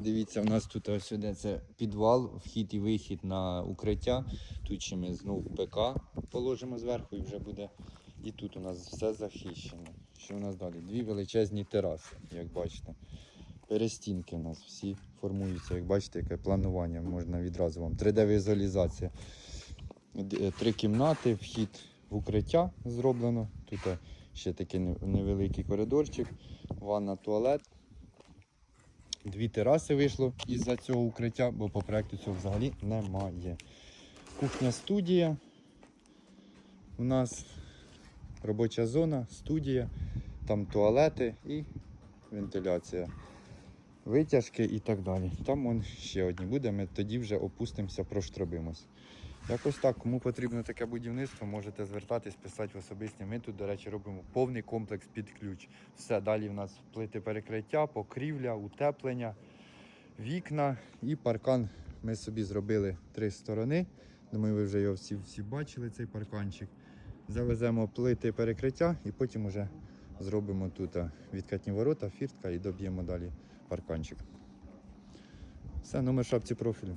Дивіться, у нас тут ось сюди це підвал, вхід і вихід на укриття. Тут ще ми знову ПК положимо зверху і вже буде. І тут у нас все захищено. Що у нас далі? Дві величезні тераси, як бачите. Перестінки у нас всі формуються, як бачите, яке планування можна відразу вам. 3D-візуалізація. Е, Три кімнати, вхід в укриття зроблено. Тут е, ще такий невеликий коридорчик, ванна, туалет. Дві тераси вийшло із-за цього укриття, бо по проекту цього взагалі немає. Кухня студія. У нас робоча зона, студія, там туалети і вентиляція. Витяжки і так далі. Там вон ще одні буде, ми тоді вже опустимося, проштробимось. Якось так, кому потрібно таке будівництво, можете звертатись, писати в особисті. Ми тут, до речі, робимо повний комплекс під ключ. Все, далі в нас плити перекриття, покрівля, утеплення, вікна і паркан. Ми собі зробили три сторони. Думаю, ви вже його всі, всі бачили, цей парканчик. Завеземо плити перекриття і потім вже зробимо тут відкатні ворота, фіртка і доб'ємо далі парканчик. Все, номер шапці профілю.